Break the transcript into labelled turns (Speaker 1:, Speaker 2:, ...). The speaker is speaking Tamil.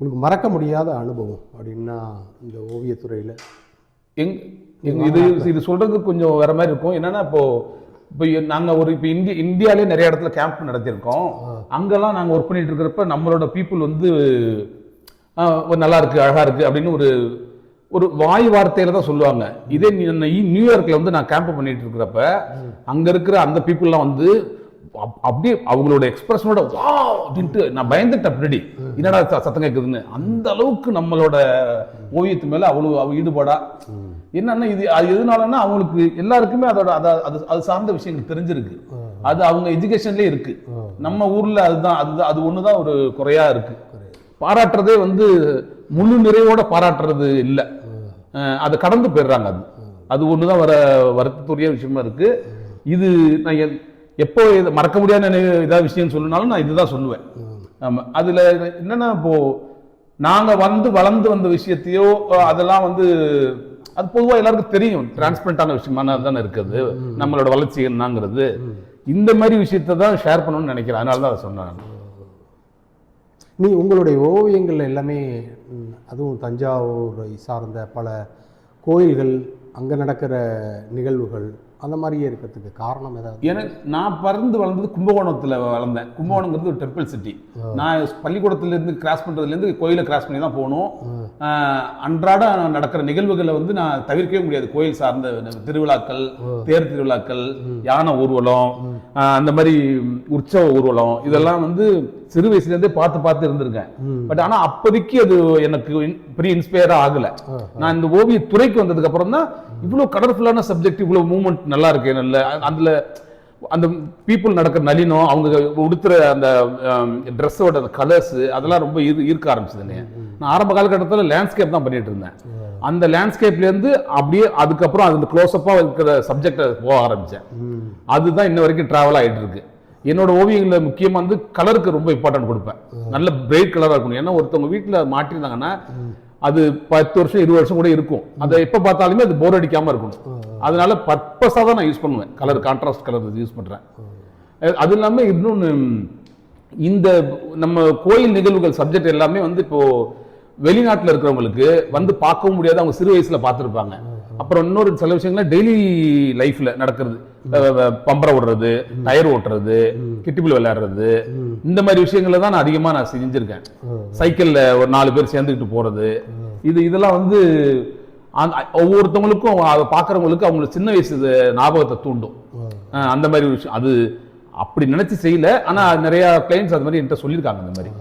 Speaker 1: உங்களுக்கு மறக்க முடியாத அனுபவம் அப்படின்னா இந்த ஓவியத்துறையில்.
Speaker 2: எங் இது இது சொல்றதுக்கு கொஞ்சம் வேற மாதிரி இருக்கும். என்னன்னா இப்போ இப்போ நாங்க ஒரு இப்போ இந்திய இந்தியாலே நிறைய இடத்துல கேம்ப் நடத்தியிருக்கோம். அங்கெல்லாம் நாங்க ஒர்க் பண்ணிட்டு இருக்கிறப்ப நம்மளோட பீப்புள் வந்து நல்லா இருக்கு அழகா இருக்கு அப்படின்னு ஒரு ஒரு வாய் வார்த்தையில தான் சொல்லுவாங்க. இதே நீ- நான் இ- நியூயார்க்ல வந்து நான் கேம்ப் பண்ணிட்டு இருக்கிறப்ப அங்க இருக்கிற அந்த பீப்புள்லாம் வந்து அப்படியே அவங்களோட எக்ஸ்பிரஷனோட வா அப்படின்ட்டு நான் பயந்துட்டேன் பின்னாடி. என்னடா சத்தம் கேட்குதுன்னு அந்த அளவுக்கு நம்மளோட ஓவியத்து மேல அவ்வளவு அவ ஈடுபாடா? என்னன்னா இது அது எதனாலன்னா அவங்களுக்கு எல்லாருக்குமே அதோட அத- அது அது சார்ந்த விஷயங்கள் தெரிஞ்சிருக்கு. அது அவங்க எஜுகேஷன்லயே இருக்கு. நம்ம ஊர்ல அதுதான் அதுதான் அது ஒண்ணுதான் ஒரு குறையா இருக்கு. பாராட்டுறதே வந்து முழு நிறைவோட பாராட்டுறது இல்லை. அதை கடந்து போயிடுறாங்க அது. அது ஒண்ணுதான் வர வருத்தத்துரிய விஷயமா இருக்கு. இது நான் எப்போ இது மறக்க முடியாத நினைவு ஏதாவது விஷயம் சொல்லினாலும் நான் இதுதான் சொல்லுவேன். ஆமாம் அதில் என்னென்னா இப்போது நாங்கள் வந்து வளர்ந்து வந்த விஷயத்தையோ அதெல்லாம் வந்து அது பொதுவாக எல்லாருக்கும் தெரியும். டிரான்ஸ்பரண்டான விஷயமான தானே இருக்குது. நம்மளோட வளர்ச்சி என்னங்கிறது. இந்த மாதிரி விஷயத்தை தான் ஷேர் பண்ணணும்னு நினைக்கிறேன். அதனால தான் அதை சொன்னேன்
Speaker 1: நீ உங்களுடைய ஓவியங்கள் எல்லாமே அதுவும் தஞ்சாவூரை சார்ந்த பல கோயில்கள் அங்கே நடக்கிற நிகழ்வுகள் அந்த மாதிரியே இருக்கிறதுக்கு காரணம் ஏதாவது?
Speaker 2: எனக்கு நான் பிறந்து வளர்ந்தது கும்பகோணத்துல வளர்ந்தேன். கும்பகோணங்கிறது ஒரு டெம்பிள் சிட்டி நான் பள்ளிக்கூடத்துல இருந்து கிராஸ் பண்றதுல இருந்து கோயிலை கிராஸ் பண்ணி தான் போகணும். அன்றாட நடக்கிற நிகழ்வுகளை வந்து நான் தவிர்க்கவே முடியாது. கோயில் சார்ந்த திருவிழாக்கள் தேர் திருவிழாக்கள் யானை ஊர்வலம் அந்த மாதிரி உற்சவ ஊர்வலம் இதெல்லாம் வந்து சிறு வயசுல இருந்தே பார்த்து பார்த்து இருந்திருக்கேன். பட் ஆனா அப்போதைக்கு அது எனக்கு பெரிய இன்ஸ்பயரா ஆகல. நான் இந்த ஓவிய துறைக்கு வந்ததுக்கு அப்புறம் தான் இவ்வளவு கலர்ஃபுல்லான சப்ஜெக்ட் இவ்வளவு மூவ்மெண்ட் நல்லா இருக்கு நல்ல அதில் அந்த பீப்புள் நடக்கிற நளினம் அவங்க உடுத்துற அந்த ட்ரெஸ்ஸோட அந்த கலர்ஸ் அதெல்லாம் ரொம்ப இரு ஈர்க்க ஆரம்பிச்சதுன்னு நான் ஆரம்ப காலகட்டத்தில் லேண்ட்ஸ்கேப் தான் பண்ணிட்டு இருந்தேன். அந்த லேண்ட்ஸ்கேப்ல இருந்து அப்படியே அதுக்கப்புறம் அது க்ளோஸ்அப்பாக இருக்கிற சப்ஜெக்டை போக ஆரம்பிச்சேன். அதுதான் இன்ன வரைக்கும் ட்ராவல் ஆயிட்டு இருக்கு. என்னோட ஓவியங்களில் முக்கியமா வந்து கலருக்கு ரொம்ப இம்பார்ட்டன்ட் கொடுப்பேன். நல்ல பிரைட் கலராக இருக்கணும். ஏன்னா ஒருத்தவங்க வீட்டில் மாட்டிருந்தாங்கன்னா அது பத்து வருஷம் இருபது வருஷம் கூட இருக்கும். அதை எப்போ பார்த்தாலுமே அது போர் அடிக்காமல் இருக்கணும். அதனால பர்பஸாக தான் நான் யூஸ் பண்ணுவேன். கலர் கான்ட்ராஸ்ட் கலர் யூஸ் பண்ணுறேன் அது இல்லாமல் இன்னொன்று இந்த நம்ம கோயில் நிகழ்வுகள் சப்ஜெக்ட் எல்லாமே வந்து இப்போது வெளிநாட்டில் இருக்கிறவங்களுக்கு வந்து பார்க்கவும் முடியாது. அவங்க சிறு வயசில் பார்த்துருப்பாங்க. அப்புறம் இன்னொரு சில விஷயங்கள்லாம் டெய்லி லைஃப்ல நடக்கிறது. பம்பரை ஓடுறது டயர் ஓட்டுறது கிட்டிபிள் விளையாடுறது. இந்த மாதிரி விஷயங்கள தான் நான் அதிகமா நான் செஞ்சிருக்கேன். சைக்கிள்ல ஒரு நாலு பேர் சேர்ந்துக்கிட்டு போறது. இது இதெல்லாம் வந்து ஒவ்வொருத்தவங்களுக்கும் அதை பார்க்கறவங்களுக்கு அவங்களுக்கு சின்ன வயசு ஞாபகத்தை தூண்டும். அந்த மாதிரி ஒரு விஷயம். அது அப்படி நினைச்சு செய்யல. ஆனா நிறைய கிளைண்ட்ஸ் அது மாதிரி என்கிட்ட சொல்லியிருக்காங்க இந்த மாதிரி.